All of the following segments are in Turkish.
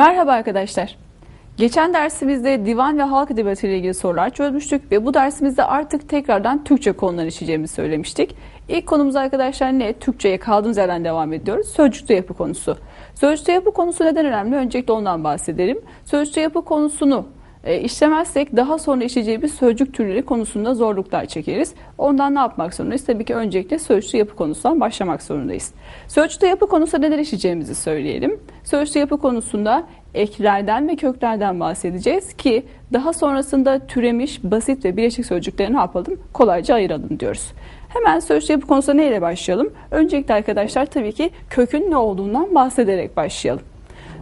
Merhaba arkadaşlar. Geçen dersimizde divan ve halk edebiyatı ile ilgili sorular çözmüştük ve bu dersimizde artık tekrardan Türkçe konuları işleyeceğimizi söylemiştik. İlk konumuz arkadaşlar ne? Türkçe'ye kaldığımız yerden devam ediyoruz. Sözcükte yapı konusu. Sözcükte yapı konusu neden önemli? Öncelikle ondan bahsedelim. Sözcükte yapı konusunu e, işlemezsek daha sonra işleyeceğimiz sözcük türleri konusunda zorluklar çekeriz. Ondan ne yapmak zorundayız? Tabii ki öncelikle sözcükte yapı konusundan başlamak zorundayız. Sözcükte yapı konusunda neler işleyeceğimizi söyleyelim. Sözcükte yapı konusunda eklerden ve köklerden bahsedeceğiz ki daha sonrasında türemiş, basit ve bileşik sözcükleri ne yapalım? Kolayca ayıralım diyoruz. Hemen sözcük yapı konusunda neyle başlayalım? Öncelikle arkadaşlar tabii ki kökün ne olduğundan bahsederek başlayalım.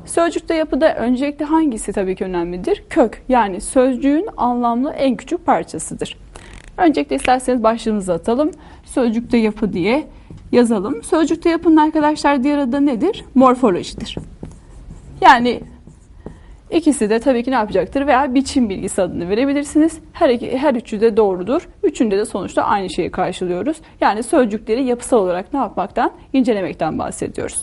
Sözcükte yapıda öncelikle hangisi tabii ki önemlidir? Kök yani sözcüğün anlamlı en küçük parçasıdır. Öncelikle isterseniz başlığımızı atalım. Sözcükte yapı diye yazalım. Sözcükte yapının arkadaşlar diğer adı nedir? Morfolojidir. Yani ikisi de tabii ki ne yapacaktır? Veya biçim bilgisi adını verebilirsiniz. Her, iki, her üçü de doğrudur. Üçünde de sonuçta aynı şeyi karşılıyoruz. Yani sözcükleri yapısal olarak ne yapmaktan? incelemekten bahsediyoruz.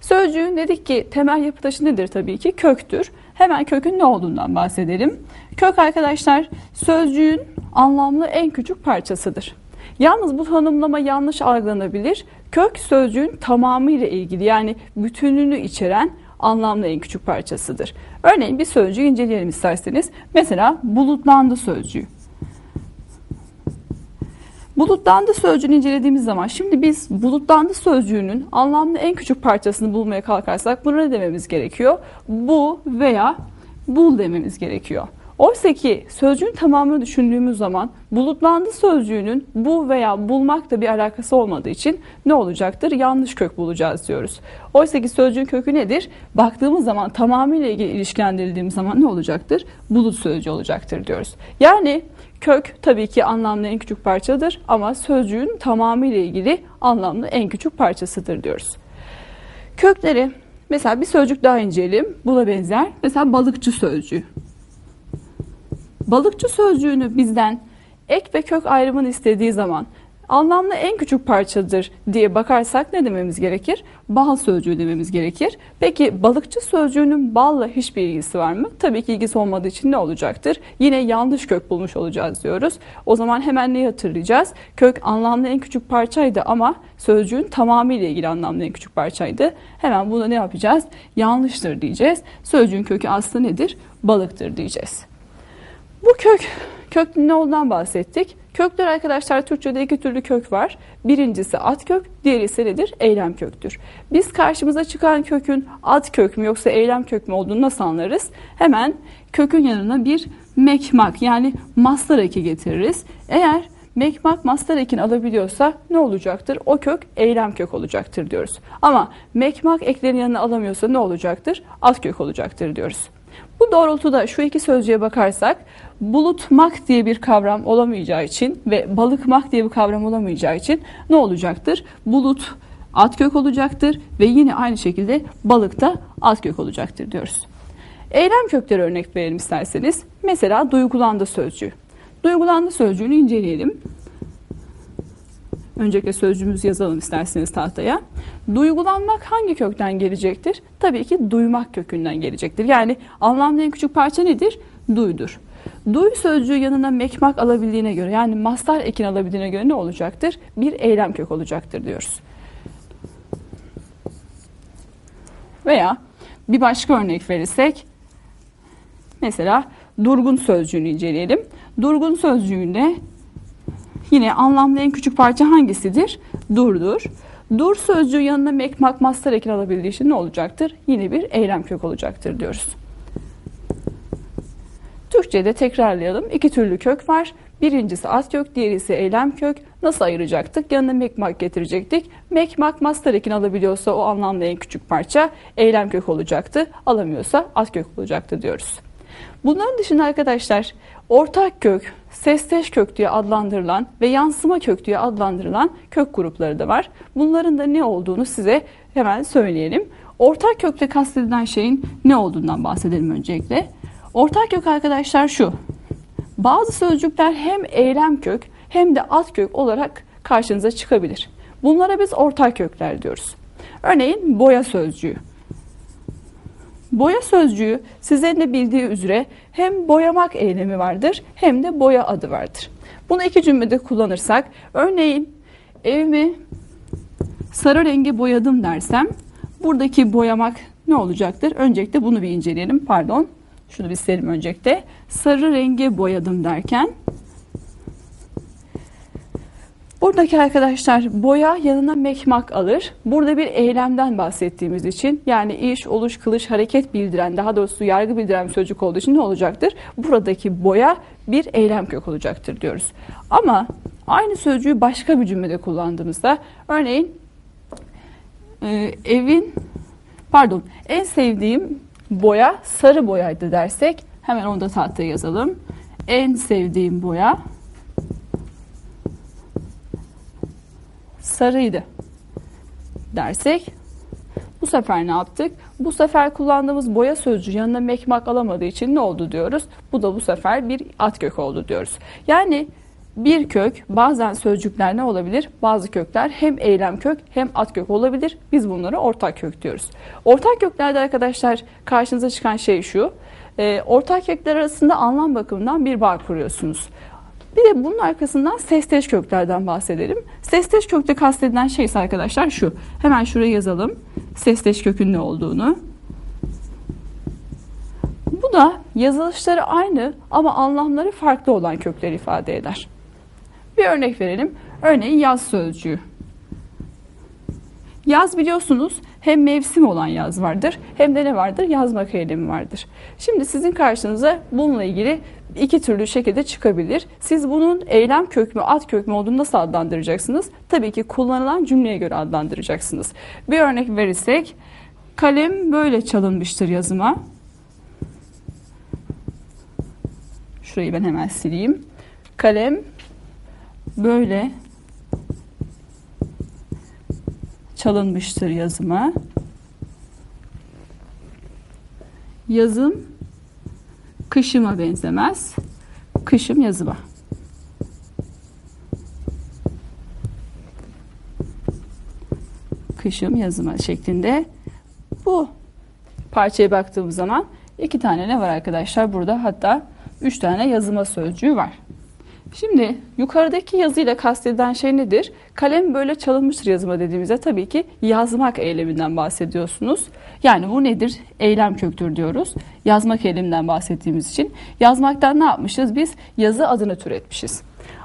Sözcüğün dedik ki temel yapı taşı nedir tabii ki? Köktür. Hemen kökün ne olduğundan bahsedelim. Kök arkadaşlar sözcüğün anlamlı en küçük parçasıdır. Yalnız bu tanımlama yanlış algılanabilir. Kök sözcüğün tamamıyla ilgili yani bütününü içeren anlamlı en küçük parçasıdır. Örneğin bir sözcüğü inceleyelim isterseniz. Mesela bulutlandı sözcüğü. Bulutlandı sözcüğünü incelediğimiz zaman şimdi biz bulutlandı sözcüğünün anlamlı en küçük parçasını bulmaya kalkarsak bunu ne dememiz gerekiyor? Bu veya bul dememiz gerekiyor. Oysa ki sözcüğün tamamını düşündüğümüz zaman bulutlandı sözcüğünün bu veya bulmakla bir alakası olmadığı için ne olacaktır? Yanlış kök bulacağız diyoruz. Oysa ki sözcüğün kökü nedir? Baktığımız zaman tamamıyla ilgili ilişkilendirildiğimiz zaman ne olacaktır? Bulut sözcüğü olacaktır diyoruz. Yani kök tabii ki anlamlı en küçük parçadır ama sözcüğün tamamıyla ilgili anlamlı en küçük parçasıdır diyoruz. Kökleri mesela bir sözcük daha inceleyelim. Buna benzer. Mesela balıkçı sözcüğü. Balıkçı sözcüğünü bizden ek ve kök ayrımını istediği zaman anlamlı en küçük parçadır diye bakarsak ne dememiz gerekir? Bal sözcüğü dememiz gerekir. Peki balıkçı sözcüğünün balla hiçbir ilgisi var mı? Tabii ki ilgisi olmadığı için ne olacaktır? Yine yanlış kök bulmuş olacağız diyoruz. O zaman hemen neyi hatırlayacağız? Kök anlamlı en küçük parçaydı ama sözcüğün tamamıyla ilgili anlamlı en küçük parçaydı. Hemen buna ne yapacağız? Yanlıştır diyeceğiz. Sözcüğün kökü aslında nedir? Balıktır diyeceğiz. Bu kök, kök ne olduğundan bahsettik. Kökler arkadaşlar Türkçe'de iki türlü kök var. Birincisi at kök, diğeri ise nedir? Eylem köktür. Biz karşımıza çıkan kökün at kök mü yoksa eylem kök mü olduğunu nasıl anlarız? Hemen kökün yanına bir mekmak yani mastar eki getiririz. Eğer mekmak mastar ekini alabiliyorsa ne olacaktır? O kök eylem kök olacaktır diyoruz. Ama mekmak eklerin yanına alamıyorsa ne olacaktır? At kök olacaktır diyoruz. Bu doğrultuda şu iki sözcüğe bakarsak bulutmak diye bir kavram olamayacağı için ve balıkmak diye bir kavram olamayacağı için ne olacaktır? Bulut at kök olacaktır ve yine aynı şekilde balık da at kök olacaktır diyoruz. Eylem kökleri örnek verelim isterseniz. Mesela duygulandı sözcüğü. Duygulandı sözcüğünü inceleyelim. Öncelikle sözcüğümüzü yazalım isterseniz tahtaya. Duygulanmak hangi kökten gelecektir? Tabii ki duymak kökünden gelecektir. Yani anlamlı en küçük parça nedir? Duydur. Duy sözcüğü yanına mekmak alabildiğine göre yani mastar ekin alabildiğine göre ne olacaktır? Bir eylem kök olacaktır diyoruz. Veya bir başka örnek verirsek mesela durgun sözcüğünü inceleyelim. Durgun sözcüğünde Yine anlamlı en küçük parça hangisidir? Durdur. Dur sözcüğü yanına mekmak mastar ekin alabildiği için ne olacaktır? Yine bir eylem kök olacaktır diyoruz. Türkçe'de tekrarlayalım. İki türlü kök var. Birincisi at kök, diğeri ise eylem kök. Nasıl ayıracaktık? Yanına mekmak getirecektik. Mekmak mastar ekin alabiliyorsa o anlamda en küçük parça eylem kök olacaktı. Alamıyorsa at kök olacaktı diyoruz. Bunların dışında arkadaşlar ortak kök, sesteş kök diye adlandırılan ve yansıma kök diye adlandırılan kök grupları da var. Bunların da ne olduğunu size hemen söyleyelim. Ortak kökte kastedilen şeyin ne olduğundan bahsedelim öncelikle. Ortak kök arkadaşlar şu. Bazı sözcükler hem eylem kök hem de alt kök olarak karşınıza çıkabilir. Bunlara biz ortak kökler diyoruz. Örneğin boya sözcüğü. Boya sözcüğü sizlerin de bildiği üzere hem boyamak eylemi vardır hem de boya adı vardır. Bunu iki cümlede kullanırsak örneğin evimi sarı rengi boyadım dersem buradaki boyamak ne olacaktır? Öncelikle bunu bir inceleyelim. Pardon. Şunu bir silelim öncelikle. Sarı rengi boyadım derken Buradaki arkadaşlar boya yanına mekmak alır. Burada bir eylemden bahsettiğimiz için yani iş, oluş, kılış, hareket bildiren daha doğrusu yargı bildiren bir sözcük olduğu için ne olacaktır? Buradaki boya bir eylem kök olacaktır diyoruz. Ama aynı sözcüğü başka bir cümlede kullandığımızda örneğin e, evin pardon en sevdiğim boya sarı boyaydı dersek hemen onu da tahtaya yazalım. En sevdiğim boya sarıydı dersek bu sefer ne yaptık? Bu sefer kullandığımız boya sözcüğü yanına mekmak alamadığı için ne oldu diyoruz? Bu da bu sefer bir at kök oldu diyoruz. Yani bir kök bazen sözcükler ne olabilir? Bazı kökler hem eylem kök hem at kök olabilir. Biz bunlara ortak kök diyoruz. Ortak köklerde arkadaşlar karşınıza çıkan şey şu. E, ortak kökler arasında anlam bakımından bir bağ kuruyorsunuz. Bir de bunun arkasından sesteş köklerden bahsedelim. Sesteş kökte kastedilen şey ise arkadaşlar şu. Hemen şuraya yazalım. Sesteş kökün ne olduğunu. Bu da yazılışları aynı ama anlamları farklı olan kökler ifade eder. Bir örnek verelim. Örneğin yaz sözcüğü. Yaz biliyorsunuz hem mevsim olan yaz vardır hem de ne vardır? Yazmak eylemi vardır. Şimdi sizin karşınıza bununla ilgili iki türlü şekilde çıkabilir. Siz bunun eylem kök mü, at kök mü olduğunu nasıl adlandıracaksınız? Tabii ki kullanılan cümleye göre adlandıracaksınız. Bir örnek verirsek, kalem böyle çalınmıştır yazıma. Şurayı ben hemen sileyim. Kalem böyle çalınmıştır yazıma. Yazım kışıma benzemez. Kışım yazıma. Kışım yazıma şeklinde. Bu parçaya baktığımız zaman iki tane ne var arkadaşlar? Burada hatta üç tane yazıma sözcüğü var. Şimdi yukarıdaki yazıyla kastedilen şey nedir? Kalem böyle çalınmıştır yazıma dediğimizde tabii ki yazmak eyleminden bahsediyorsunuz. Yani bu nedir? Eylem köktür diyoruz. Yazmak eyleminden bahsettiğimiz için. Yazmaktan ne yapmışız? Biz yazı adını türetmişiz.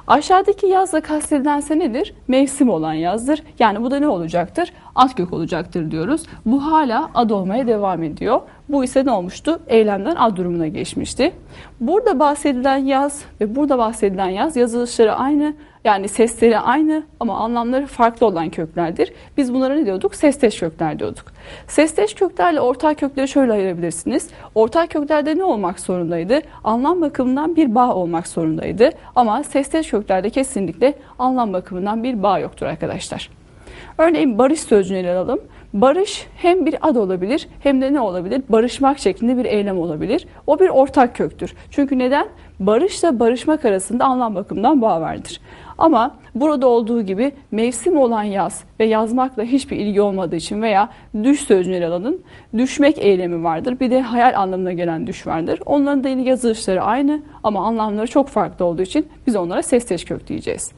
Aşağıdaki yazla kastedilense nedir? Mevsim olan yazdır. Yani bu da ne olacaktır? Ad kök olacaktır diyoruz. Bu hala ad olmaya devam ediyor. Bu ise ne olmuştu? Eylemden ad durumuna geçmişti. Burada bahsedilen yaz ve burada bahsedilen yaz yazılışları aynı yani sesleri aynı ama anlamları farklı olan köklerdir. Biz bunlara ne diyorduk? Sesteş kökler diyorduk. Sesteş köklerle ortak kökleri şöyle ayırabilirsiniz. Ortak köklerde ne olmak zorundaydı? Anlam bakımından bir bağ olmak zorundaydı. Ama sesteş köklerde kesinlikle anlam bakımından bir bağ yoktur arkadaşlar. Örneğin barış sözcüğünü ele alalım. Barış hem bir ad olabilir hem de ne olabilir? Barışmak şeklinde bir eylem olabilir. O bir ortak köktür. Çünkü neden? Barışla barışmak arasında anlam bakımından bağ vardır. Ama burada olduğu gibi mevsim olan yaz ve yazmakla hiçbir ilgi olmadığı için veya düş sözcüğünü ele alın. Düşmek eylemi vardır. Bir de hayal anlamına gelen düş vardır. Onların da yazılışları aynı ama anlamları çok farklı olduğu için biz onlara sesteş kök diyeceğiz.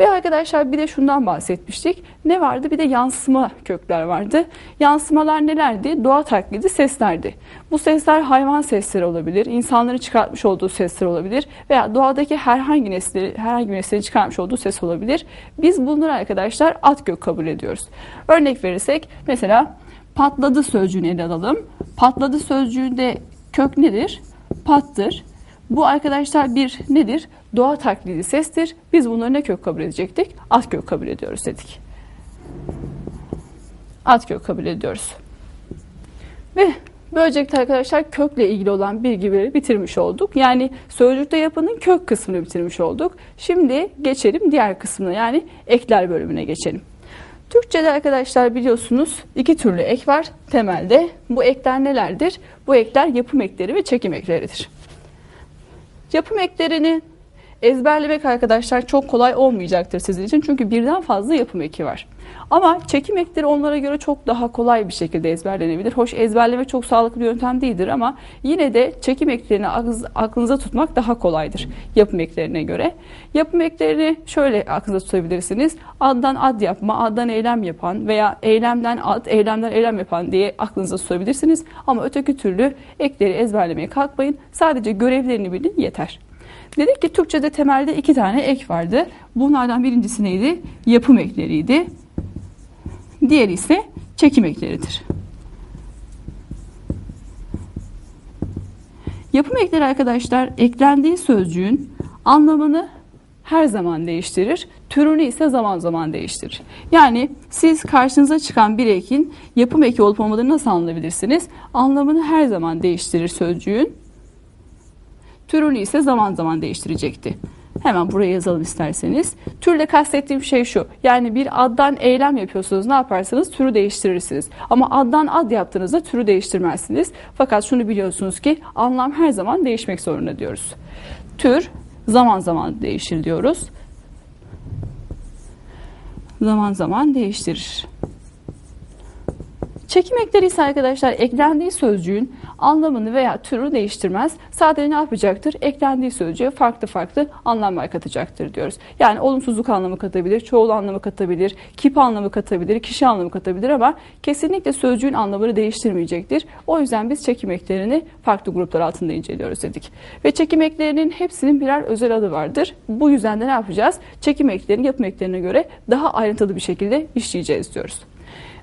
Ve arkadaşlar bir de şundan bahsetmiştik. Ne vardı? Bir de yansıma kökler vardı. Yansımalar nelerdi? Doğa taklidi seslerdi. Bu sesler hayvan sesleri olabilir, insanların çıkartmış olduğu sesler olabilir veya doğadaki herhangi nesli, herhangi bir nesnenin çıkartmış olduğu ses olabilir. Biz bunları arkadaşlar at kök kabul ediyoruz. Örnek verirsek mesela patladı sözcüğünü ele alalım. Patladı sözcüğünde kök nedir? Pattır. Bu arkadaşlar bir nedir? Doğa taklidi sestir. Biz bunları ne kök kabul edecektik? At kök kabul ediyoruz dedik. At kök kabul ediyoruz. Ve böylelikle arkadaşlar kökle ilgili olan bilgileri bitirmiş olduk. Yani sözcükte yapının kök kısmını bitirmiş olduk. Şimdi geçelim diğer kısmına yani ekler bölümüne geçelim. Türkçe'de arkadaşlar biliyorsunuz iki türlü ek var temelde. Bu ekler nelerdir? Bu ekler yapım ekleri ve çekim ekleridir. Yapım eklerini ezberlemek arkadaşlar çok kolay olmayacaktır sizin için. Çünkü birden fazla yapım eki var. Ama çekim ekleri onlara göre çok daha kolay bir şekilde ezberlenebilir. Hoş ezberleme çok sağlıklı bir yöntem değildir ama yine de çekim eklerini aklınıza tutmak daha kolaydır yapım eklerine göre. Yapım eklerini şöyle aklınıza tutabilirsiniz. Addan ad yapma, addan eylem yapan veya eylemden ad, eylemden eylem yapan diye aklınıza tutabilirsiniz. Ama öteki türlü ekleri ezberlemeye kalkmayın. Sadece görevlerini bilin yeter. Dedik ki Türkçe'de temelde iki tane ek vardı. Bunlardan birincisi neydi? Yapım ekleriydi. Diğeri ise çekim ekleridir. Yapım ekleri arkadaşlar eklendiği sözcüğün anlamını her zaman değiştirir. Türünü ise zaman zaman değiştirir. Yani siz karşınıza çıkan bir ekin yapım eki olup olmadığını nasıl anlayabilirsiniz? Anlamını her zaman değiştirir sözcüğün. Türünü ise zaman zaman değiştirecekti. Hemen buraya yazalım isterseniz. Türle kastettiğim şey şu. Yani bir addan eylem yapıyorsunuz. Ne yaparsınız? Türü değiştirirsiniz. Ama addan ad yaptığınızda türü değiştirmezsiniz. Fakat şunu biliyorsunuz ki anlam her zaman değişmek zorunda diyoruz. Tür zaman zaman değişir diyoruz. Zaman zaman değiştirir. Çekim ekleri ise arkadaşlar eklendiği sözcüğün anlamını veya türü değiştirmez. Sadece ne yapacaktır? Eklendiği sözcüğe farklı farklı anlamlar katacaktır diyoruz. Yani olumsuzluk anlamı katabilir, çoğul anlamı katabilir, kip anlamı katabilir, kişi anlamı katabilir ama kesinlikle sözcüğün anlamını değiştirmeyecektir. O yüzden biz çekim eklerini farklı gruplar altında inceliyoruz dedik. Ve çekim eklerinin hepsinin birer özel adı vardır. Bu yüzden de ne yapacağız? Çekim eklerinin yapım eklerine göre daha ayrıntılı bir şekilde işleyeceğiz diyoruz.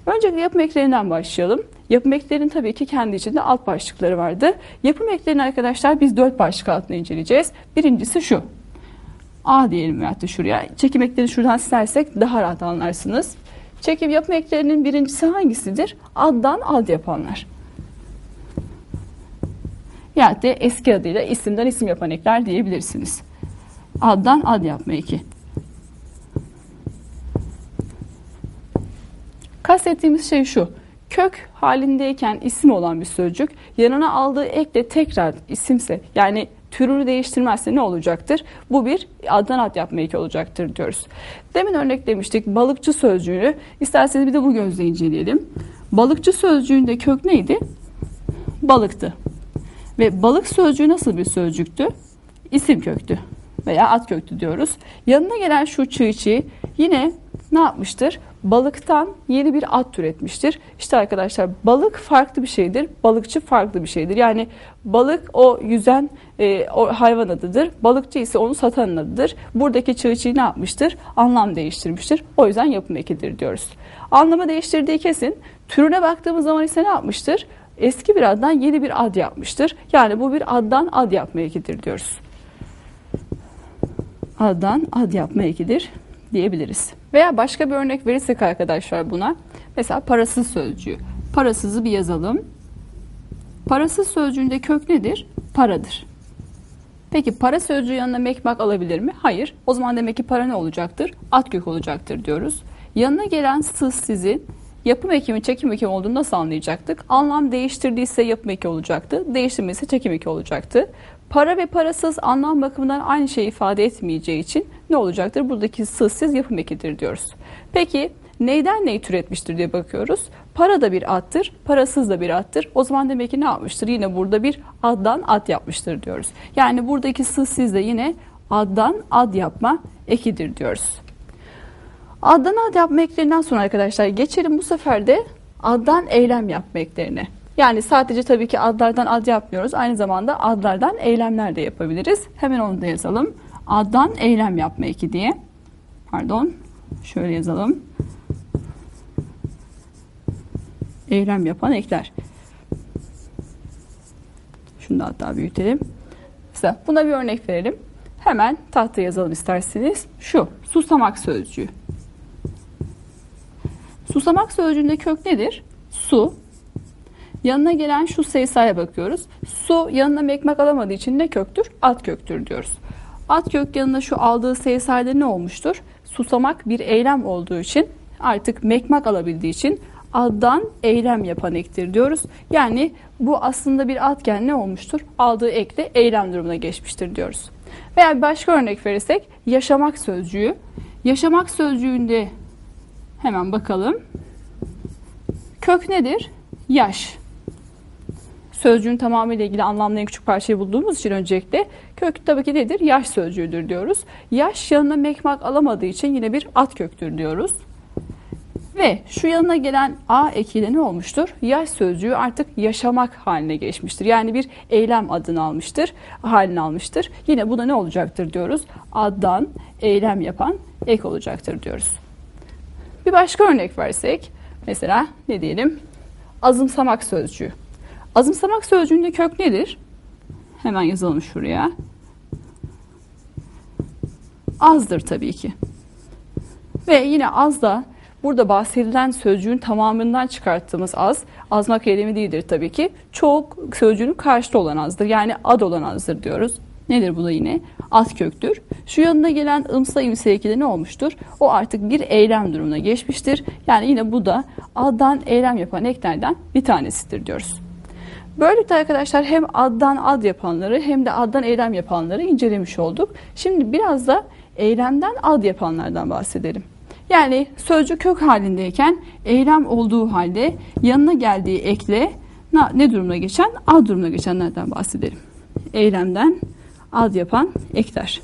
Öncelikle yapım eklerinden başlayalım. Yapım eklerinin tabii ki kendi içinde alt başlıkları vardı. Yapım eklerini arkadaşlar biz dört başlık altında inceleyeceğiz. Birincisi şu. A diyelim veyahut da şuraya. Çekim eklerini şuradan silersek daha rahat anlarsınız. Çekim yapım eklerinin birincisi hangisidir? Addan ad yapanlar. Yani eski adıyla isimden isim yapan ekler diyebilirsiniz. Addan ad yapma eki. Kastettiğimiz şey şu. Kök halindeyken isim olan bir sözcük yanına aldığı ekle tekrar isimse yani türünü değiştirmezse ne olacaktır? Bu bir addan ad yapma eki olacaktır diyoruz. Demin örneklemiştik balıkçı sözcüğünü. İsterseniz bir de bu gözle inceleyelim. Balıkçı sözcüğünde kök neydi? Balıktı. Ve balık sözcüğü nasıl bir sözcüktü? İsim köktü veya ad köktü diyoruz. Yanına gelen şu çığ çiğ yine ne yapmıştır? Balıktan yeni bir at türetmiştir. İşte arkadaşlar balık farklı bir şeydir. Balıkçı farklı bir şeydir. Yani balık o yüzen e, o hayvan adıdır. Balıkçı ise onu satanın adıdır. Buradaki çığ ne yapmıştır? Anlam değiştirmiştir. O yüzden yapım ekidir diyoruz. Anlamı değiştirdiği kesin. Türüne baktığımız zaman ise ne yapmıştır? Eski bir addan yeni bir ad yapmıştır. Yani bu bir addan ad yapma ekidir diyoruz. Addan ad yapma ekidir diyebiliriz. Veya başka bir örnek verirsek arkadaşlar buna. Mesela parasız sözcüğü. Parasızı bir yazalım. Parasız sözcüğünde kök nedir? Paradır. Peki para sözcüğü yanına mekmak alabilir mi? Hayır. O zaman demek ki para ne olacaktır? At kök olacaktır diyoruz. Yanına gelen sız sizin yapım eki mi çekim eki olduğunu nasıl anlayacaktık? Anlam değiştirdiyse yapım eki olacaktı. Değiştirmediyse çekim eki olacaktı. Para ve parasız anlam bakımından aynı şeyi ifade etmeyeceği için ne olacaktır? Buradaki sızsız yapım ekidir diyoruz. Peki neyden neyi türetmiştir diye bakıyoruz. Para da bir attır, parasız da bir attır. O zaman demek ki ne yapmıştır? Yine burada bir addan ad yapmıştır diyoruz. Yani buradaki sızsız de yine addan ad yapma ekidir diyoruz. Addan ad yapma eklerinden sonra arkadaşlar geçelim bu sefer de addan eylem yapma eklerine. Yani sadece tabii ki adlardan ad yapmıyoruz. Aynı zamanda adlardan eylemler de yapabiliriz. Hemen onu da yazalım. Addan eylem yapma eki diye. Pardon. Şöyle yazalım. Eylem yapan ekler. Şunu da hatta büyütelim. Mesela buna bir örnek verelim. Hemen tahta yazalım isterseniz. Şu susamak sözcüğü. Susamak sözcüğünde kök nedir? Su, Yanına gelen şu sayısaya bakıyoruz. Su yanına mekmak alamadığı için ne köktür? At köktür diyoruz. At kök yanında şu aldığı sayısayda ne olmuştur? Susamak bir eylem olduğu için artık mekmak alabildiği için addan eylem yapan ektir diyoruz. Yani bu aslında bir atken ne olmuştur? Aldığı ekle eylem durumuna geçmiştir diyoruz. Veya bir başka örnek verirsek yaşamak sözcüğü. Yaşamak sözcüğünde hemen bakalım. Kök nedir? Yaş. Sözcüğün tamamıyla ilgili anlamlı en küçük parçayı bulduğumuz için öncelikle kök tabii ki nedir? Yaş sözcüğüdür diyoruz. Yaş yanına mekmak alamadığı için yine bir at köktür diyoruz. Ve şu yanına gelen a ekiyle ne olmuştur? Yaş sözcüğü artık yaşamak haline geçmiştir. Yani bir eylem adını almıştır, halini almıştır. Yine bu da ne olacaktır diyoruz? Addan eylem yapan ek olacaktır diyoruz. Bir başka örnek versek, mesela ne diyelim? Azımsamak sözcüğü. Azımsamak sözcüğünde kök nedir? Hemen yazalım şuraya. Azdır tabii ki. Ve yine az da burada bahsedilen sözcüğün tamamından çıkarttığımız az, azmak eylemi değildir tabii ki. Çok sözcüğün karşıtı olan azdır. Yani ad olan azdır diyoruz. Nedir bu da yine? Ad köktür. Şu yanına gelen ımsa imse ekili ne olmuştur? O artık bir eylem durumuna geçmiştir. Yani yine bu da addan eylem yapan eklerden bir tanesidir diyoruz. Böylelikle arkadaşlar hem addan ad yapanları hem de addan eylem yapanları incelemiş olduk. Şimdi biraz da eylemden ad yapanlardan bahsedelim. Yani sözcük kök halindeyken eylem olduğu halde yanına geldiği ekle ne durumuna geçen? Ad durumuna geçenlerden bahsedelim. Eylemden ad yapan ekler.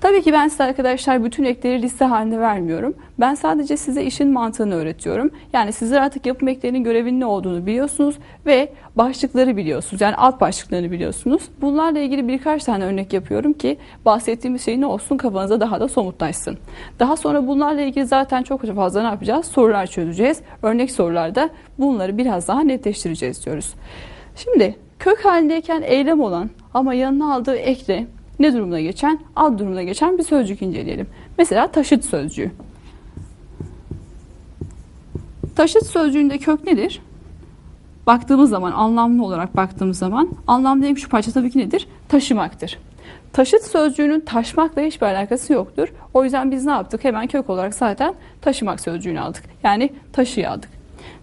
Tabii ki ben size arkadaşlar bütün ekleri liste halinde vermiyorum. Ben sadece size işin mantığını öğretiyorum. Yani sizler artık yapım eklerinin görevinin ne olduğunu biliyorsunuz ve başlıkları biliyorsunuz. Yani alt başlıklarını biliyorsunuz. Bunlarla ilgili birkaç tane örnek yapıyorum ki bahsettiğimiz şey ne olsun kafanıza daha da somutlaşsın. Daha sonra bunlarla ilgili zaten çok fazla ne yapacağız? Sorular çözeceğiz. Örnek sorularda bunları biraz daha netleştireceğiz diyoruz. Şimdi kök halindeyken eylem olan ama yanına aldığı ekle ne durumuna geçen? Ad durumuna geçen bir sözcük inceleyelim. Mesela taşıt sözcüğü. Taşıt sözcüğünde kök nedir? Baktığımız zaman, anlamlı olarak baktığımız zaman anlamlı en küçük parça tabii ki nedir? Taşımaktır. Taşıt sözcüğünün taşmakla hiçbir alakası yoktur. O yüzden biz ne yaptık? Hemen kök olarak zaten taşımak sözcüğünü aldık. Yani taşıyı aldık.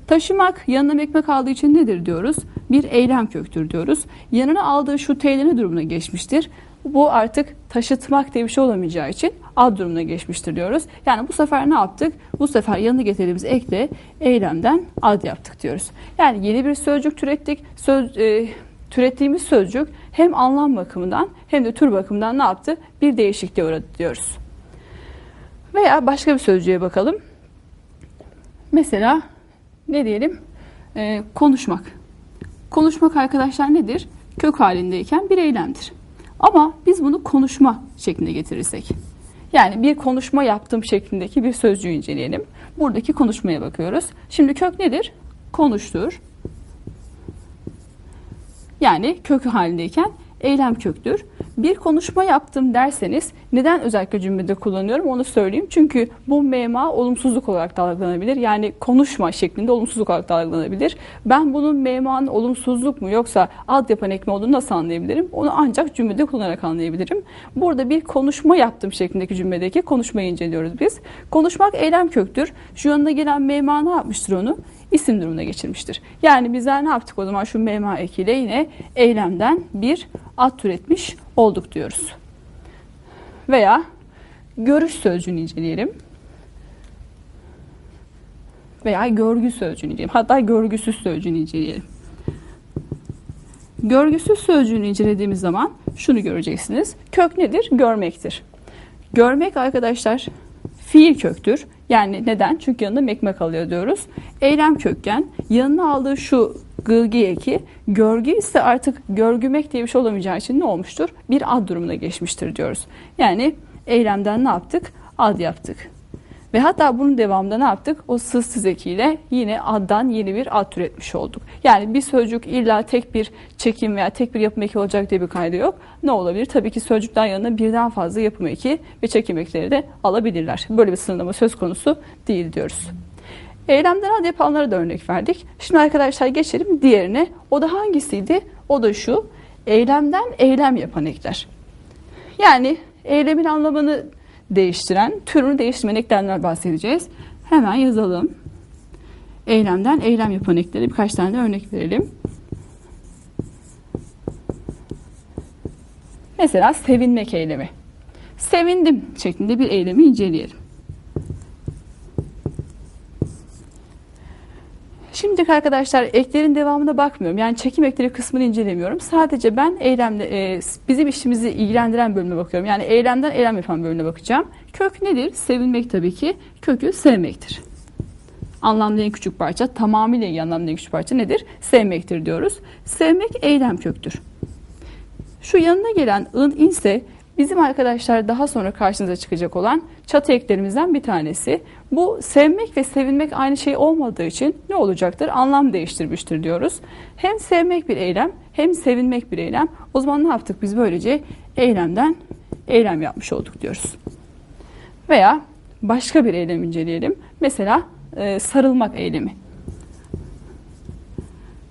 Taşımak yanına ekmek aldığı için nedir diyoruz? Bir eylem köktür diyoruz. Yanına aldığı şu t'li durumuna geçmiştir bu artık taşıtmak diye bir şey olamayacağı için ad durumuna geçmiştir diyoruz. Yani bu sefer ne yaptık? Bu sefer yanına getirdiğimiz ekle eylemden ad yaptık diyoruz. Yani yeni bir sözcük türettik. Söz, e, türettiğimiz sözcük hem anlam bakımından hem de tür bakımından ne yaptı? Bir değişikliğe uğradı diyoruz. Veya başka bir sözcüğe bakalım. Mesela ne diyelim? Ee, konuşmak. Konuşmak arkadaşlar nedir? Kök halindeyken bir eylemdir. Ama biz bunu konuşma şeklinde getirirsek. Yani bir konuşma yaptığım şeklindeki bir sözcüğü inceleyelim. Buradaki konuşmaya bakıyoruz. Şimdi kök nedir? Konuştur. Yani kök halindeyken eylem köktür. Bir konuşma yaptım derseniz neden özellikle cümlede kullanıyorum onu söyleyeyim. Çünkü bu mema olumsuzluk olarak da algılanabilir. Yani konuşma şeklinde olumsuzluk olarak da algılanabilir. Ben bunun memanın olumsuzluk mu yoksa ad yapan ekme olduğunu nasıl anlayabilirim? Onu ancak cümlede kullanarak anlayabilirim. Burada bir konuşma yaptım şeklindeki cümledeki konuşmayı inceliyoruz biz. Konuşmak eylem köktür. Şu yanına gelen mema ne yapmıştır onu? isim durumuna geçirmiştir. Yani bizler ne yaptık o zaman şu mema ekiyle yine eylemden bir ad türetmiş olduk diyoruz. Veya görüş sözcüğünü inceleyelim. Veya görgü sözcüğünü inceleyelim. Hatta görgüsüz sözcüğünü inceleyelim. Görgüsüz sözcüğünü incelediğimiz zaman şunu göreceksiniz. Kök nedir? Görmektir. Görmek arkadaşlar fiil köktür. Yani neden? Çünkü yanında mekmek alıyor diyoruz. Eylem kökken yanına aldığı şu gılgi eki görgü ise artık görgümek diye bir şey olamayacağı için ne olmuştur? Bir ad durumuna geçmiştir diyoruz. Yani eylemden ne yaptık? Ad yaptık. Ve hatta bunun devamında ne yaptık? O sız ekiyle yine addan yeni bir ad türetmiş olduk. Yani bir sözcük illa tek bir çekim veya tek bir yapım eki olacak diye bir kaydı yok. Ne olabilir? Tabii ki sözcükten yanına birden fazla yapım eki ve çekim ekleri de alabilirler. Böyle bir sınırlama söz konusu değil diyoruz. Eylemden ad yapanlara da örnek verdik. Şimdi arkadaşlar geçelim diğerine. O da hangisiydi? O da şu. Eylemden eylem yapan ekler. Yani eylemin anlamını değiştiren, türünü değiştirmeyen eklemler bahsedeceğiz. Hemen yazalım. Eylemden eylem yapan eklere birkaç tane de örnek verelim. Mesela sevinmek eylemi. Sevindim şeklinde bir eylemi inceleyelim. Şimdiki arkadaşlar eklerin devamına bakmıyorum. Yani çekim ekleri kısmını incelemiyorum. Sadece ben eylemle e, bizim işimizi ilgilendiren bölüme bakıyorum. Yani eylemden eylem yapan bölümüne bakacağım. Kök nedir? Sevilmek tabii ki. Kökü sevmektir. Anlamda en küçük parça, tamamıyla ilgili anlamda en küçük parça nedir? Sevmektir diyoruz. Sevmek eylem köktür. Şu yanına gelen ın inse bizim arkadaşlar daha sonra karşınıza çıkacak olan çatı eklerimizden bir tanesi. Bu sevmek ve sevilmek aynı şey olmadığı için ne olacaktır? Anlam değiştirmiştir diyoruz. Hem sevmek bir eylem hem sevinmek bir eylem. O zaman ne yaptık biz böylece? Eylemden eylem yapmış olduk diyoruz. Veya başka bir eylem inceleyelim. Mesela e, sarılmak eylemi.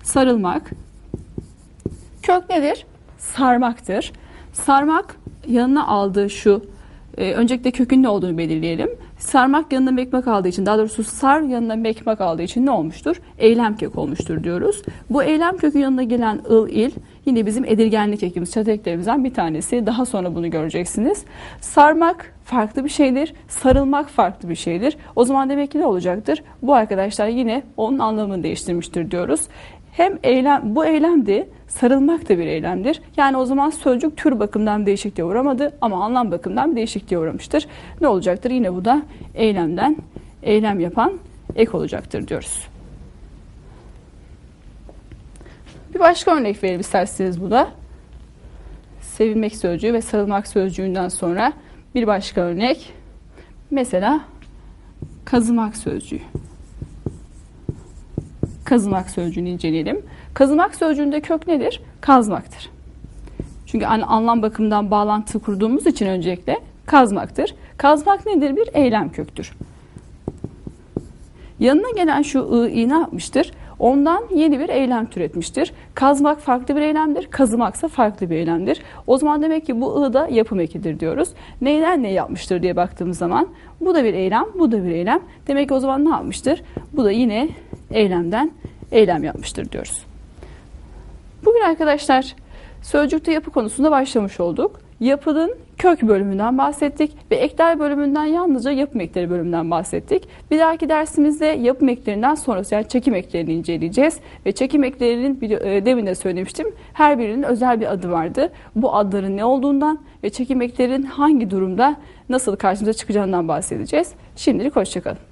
Sarılmak kök nedir? Sarmaktır. Sarmak yanına aldığı şu e, öncelikle kökün ne olduğunu belirleyelim. Sarmak yanına mekmak aldığı için daha doğrusu sar yanına mekmak aldığı için ne olmuştur? Eylem kök olmuştur diyoruz. Bu eylem kökü yanına gelen ıl il yine bizim edilgenlik ekimiz çatı eklerimizden bir tanesi. Daha sonra bunu göreceksiniz. Sarmak farklı bir şeydir. Sarılmak farklı bir şeydir. O zaman demek ki ne olacaktır? Bu arkadaşlar yine onun anlamını değiştirmiştir diyoruz. Hem eylem bu eylemdi, sarılmak da bir eylemdir. Yani o zaman sözcük tür bakımından bir değişikliğe uğramadı ama anlam bakımından bir değişikliğe uğramıştır. Ne olacaktır? Yine bu da eylemden eylem yapan ek olacaktır diyoruz. Bir başka örnek verelim isterseniz bu da. Sevilmek sözcüğü ve sarılmak sözcüğünden sonra bir başka örnek. Mesela kazımak sözcüğü kazımak sözcüğünü inceleyelim. Kazımak sözcüğünde kök nedir? Kazmaktır. Çünkü anlam bakımından bağlantı kurduğumuz için öncelikle kazmaktır. Kazmak nedir? Bir eylem köktür. Yanına gelen şu ı, i ne yapmıştır? Ondan yeni bir eylem türetmiştir. Kazmak farklı bir eylemdir, kazımaksa farklı bir eylemdir. O zaman demek ki bu ı da yapım ekidir diyoruz. Neyden ne yapmıştır diye baktığımız zaman bu da bir eylem, bu da bir eylem. Demek ki o zaman ne yapmıştır? Bu da yine eylemden eylem yapmıştır diyoruz. Bugün arkadaşlar sözcükte yapı konusunda başlamış olduk. Yapının kök bölümünden bahsettik ve ekler bölümünden yalnızca yapım ekleri bölümünden bahsettik. Bir dahaki dersimizde yapım eklerinden sonrası yani çekim eklerini inceleyeceğiz ve çekim eklerinin e, demin de söylemiştim her birinin özel bir adı vardı. Bu adların ne olduğundan ve çekim eklerin hangi durumda nasıl karşımıza çıkacağından bahsedeceğiz. Şimdilik hoşçakalın.